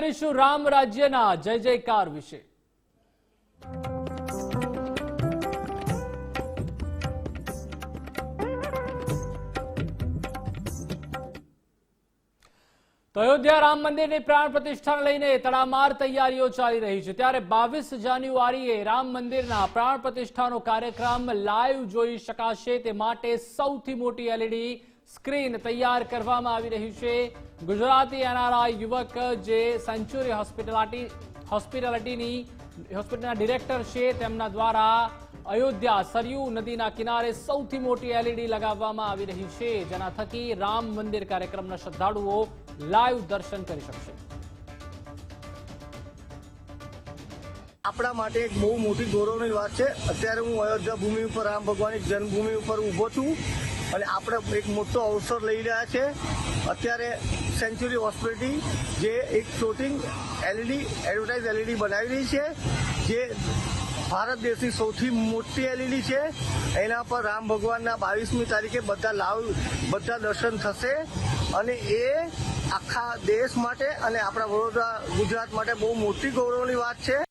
કરીશું રામ રાજ્યના જય જયકાર વિશે. અયોધ્યા રામ મંદિરની પ્રાણ પ્રતિષ્ઠાને લઈને તડામાર તૈયારીઓ ચાલી રહી છે. ત્યારે બાવીસ જાન્યુઆરીએ રામ મંદિરના પ્રાણ પ્રતિષ્ઠાનો કાર્યક્રમ લાઈવ જોઈ શકાશે તે માટે સૌથી મોટી એલઈડી સ્ક્રીન તૈયાર કરવામાં આવી રહી છે. ગુજરાતી એનઆરઆઈ યુવક જે સેન્ચુરી હોસ્પિટાલિટી, હોસ્પિટાલિટીની, હોસ્પિટલના ડિરેક્ટર છે તેમના દ્વારા અયોધ્યા સરયુ નદીના કિનારે સૌથી મોટી એલઈડી લગાવવામાં આવી રહી છે, જેના થકી રામ મંદિર કાર્યક્રમના શ્રદ્ધાળુઓ લાઈવ દર્શન કરી શકશે. આપણા માટે એક બહુ મોટી ગૌરવની વાત છે. અત્યારે હું અયોધ્યા ભૂમિ ઉપર, રામ ભગવાનની જન્મભૂમિ ઉપર ઊભો છું. અને આપણે એક મોટો અવસર લઈ રહ્યા છે. અત્યારે સેન્ચુરી હોસ્પિટલ જે એક ફ્લોટિંગ એલઈડી એડવર્ટાઇઝ એલઈડી બનાવી રહી છે. જે ભારત દેશની સૌથી મોટી એલઈડી છે. એના પર રામ ભગવાનના બાવીસમી તારીખે બધા લાવ, બધા દર્શન થશે. અને એ આખા દેશ માટે અને આપણા વડોદરા ગુજરાત માટે બહુ મોટી ગૌરવની વાત છે.